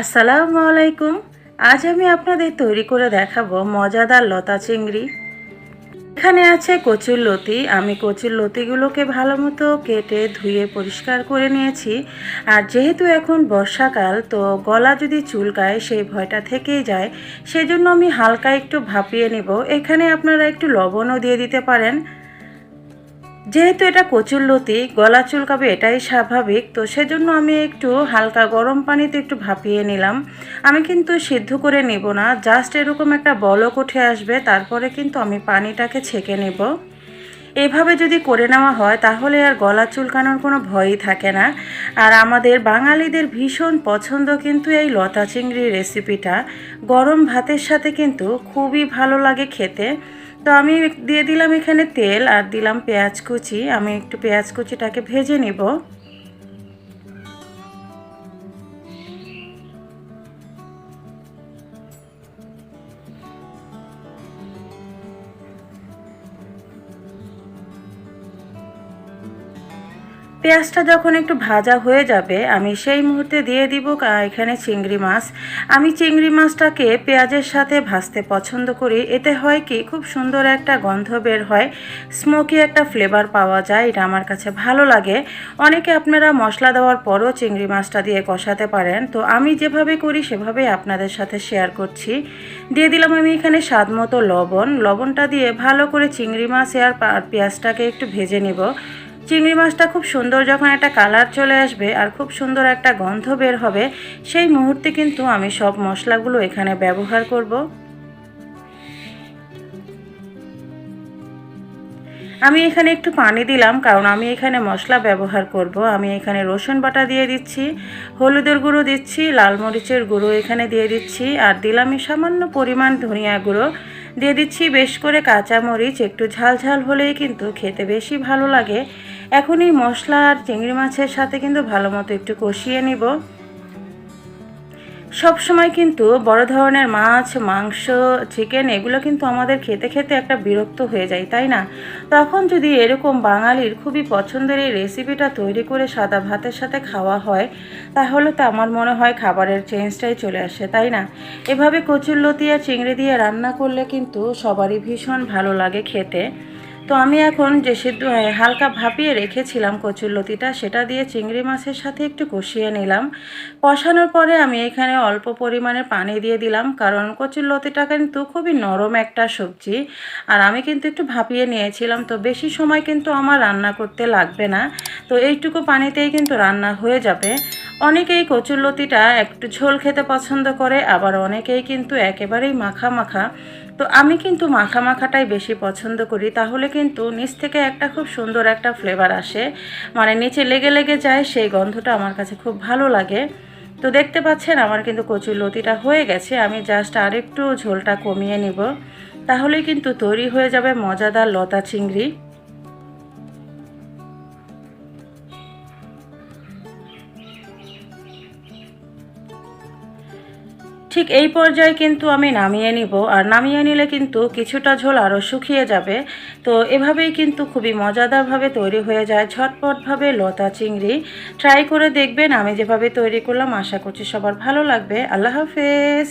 আসসালামু আলাইকুম। আজ আমি আপনাদের তৈরি করে দেখাবো মজাদার লতা চিংড়ি। এখানে আছে কচুর লতি। আমি কচুর লতিগুলোকে ভালো মতো কেটে ধুয়ে পরিষ্কার করে নিয়েছি। আর যেহেতু এখন বর্ষাকাল, তো গলা যদি চুলকায় সেই ভয়টা থেকেই যায়। সেজন্য আমি হালকা একটু ভাপিয়ে নেব। এখানে আপনারা একটু লবণও দিয়ে দিতে পারেন। যেহেতু এটা কচুর লতি, গলা চুলকাবে এটাই স্বাভাবিক, তো সেজন্য আমি একটু হালকা গরম পানিতে একটু ভাপিয়ে নিলাম। আমি কিন্তু সিদ্ধ করে নেব না জাস্ট এরকম একটা বলক উঠে আসবে, তারপরে কিন্তু আমি পানিটাকে ছেঁকে নেব। এভাবে যদি করে নেওয়া হয়, তাহলে আর গলা চুলকানোর কোনো ভয়ই থাকে না। আর আমাদের বাঙালিদের ভীষণ পছন্দ কিন্তু এই লতা চিংড়ির রেসিপিটা গরম ভাতের সাথে কিন্তু খুবই ভালো লাগে খেতে। তো আমি দিয়ে দিলাম এখানে তেল আর দিলাম পেঁয়াজ কুচি। আমি একটু পেঁয়াজ কুচিটাকে ভেজে নিব। পেঁয়াজটা যখন একটু ভাজা হয়ে যাবে, আমি সেই মুহূর্তে দিয়ে দিব এখানে চিংড়ি মাছ। আমি চিংড়ি মাছটাকে পেঁয়াজের সাথে ভাজতে পছন্দ করি। এতে হয় কি, খুব সুন্দর একটা গন্ধ বের হয়। স্মোকি একটা ফ্লেভার পাওয়া যায়, এটা আমার কাছে ভালো লাগে। অনেকে আপনারা মশলা দেওয়ার পরও চিংড়ি মাছটা দিয়ে কষাতে পারেন। তো আমি যেভাবে করি, সেভাবেই আপনাদের সাথে শেয়ার করছি। দিয়ে দিলাম আমি এখানে স্বাদ মতো লবণ। লবণটা দিয়ে ভালো করে চিংড়ি মাছ আর পেঁয়াজটাকে একটু ভেজে নিব। চিংড়ি মাছটা খুব সুন্দর যখন একটা কালার চলে আসবে আর খুব সুন্দর একটা গন্ধ বের হবে, সেই মুহূর্তে কিন্তু আমি সব মশলাগুলো এখানে ব্যবহার করব। আমি এখানে একটু পানি দিলাম, কারণ আমি এখানে মশলা ব্যবহার করব। আমি এখানে রসুন বাটা দিয়ে দিচ্ছি, হলুদের গুঁড়ো দিচ্ছি, লাল মরিচের গুঁড়ো এখানে দিয়ে দিচ্ছি, আর দিলাম সামান্য পরিমাণ ধনিয়া গুঁড়ো। দিয়ে দিচ্ছি বেশ করে কাঁচা মরিচ, একটু ঝাল ঝাল হলেই কিন্তু খেতে বেশি ভালো লাগে। এখন এই মশলা আর চিংড়ি মাছের সাথে কিন্তু ভালো মতো একটু কষিয়ে নিব। সব সময় কিন্তু বড় ধরনের মাছ, মাংস চিকেন এগুলো কিন্তু আমাদের খেতে খেতে একটা বিরক্ত হয়ে যায়, তাই না? তখন যদি এরকম বাঙালির খুবই পছন্দের এই রেসিপিটা তৈরি করে সাদা ভাতের সাথে খাওয়া হয়, তাহলে তো আমার মনে হয় খাবারের চেঞ্জটাই চলে আসে, তাই না? এভাবে কচুরলতি আর চিংড়ি দিয়ে রান্না করলে কিন্তু সবারই ভীষণ ভালো লাগে খেতে। তো আমি এখন যে সিদ্ধ হালকা ভাপিয়ে রেখেছিলাম কচুরলতিটা সেটা দিয়ে চিংড়ি মাছের সাথে একটু কষিয়ে নিলাম। কষানোর পরে আমি এখানে অল্প পরিমাণে পানি দিয়ে দিলাম, কারণ কচুরলতিটা কিন্তু খুবই নরম একটা সবজি, আর আমি কিন্তু একটু ভাপিয়ে নিয়েছিলাম, তো বেশি সময় কিন্তু আমার রান্না করতে লাগবে না। তো এইটুকু পানিতেই কিন্তু রান্না হয়ে যাবে। অনেকেই কচুরলতিটা একটু ঝোল খেতে পছন্দ করে, আবার অনেকেই কিন্তু একেবারেই মাখা মাখা। তো আমি কিন্তু মাখা মাখাটাই বেশি পছন্দ করি। তাহলে কিন্তু নিচ থেকে একটা খুব সুন্দর একটা ফ্লেভার আসে। মানে নিচে লেগে লেগে যায়, সেই গন্ধটা আমার কাছে খুব ভালো লাগে। তো দেখতে পাচ্ছেন আমার কিন্তু কচুর লতিটা হয়ে গেছে। আমি জাস্ট আরেকটু ঝোলটা কমিয়ে নিব। তাহলে কিন্তু তৈরি হয়ে যাবে মজাদার লতা চিংড়ি। ঠিক এই পর্যায়ে কিন্তু আমি নামিয়ে নিব, আর নামিয়ে নিলে কিন্তু কিছুটা ঝোল আরও শুকিয়ে যাবে। তো এভাবেই কিন্তু খুবই মজাদারভাবে তৈরি হয়ে যায় ঝটপটভাবে লতা চিংড়ি। ট্রাই করে দেখবেন, আমি যেভাবে তৈরি করলাম, আশা করছি সবার ভালো লাগবে। আল্লাহ হাফেজ।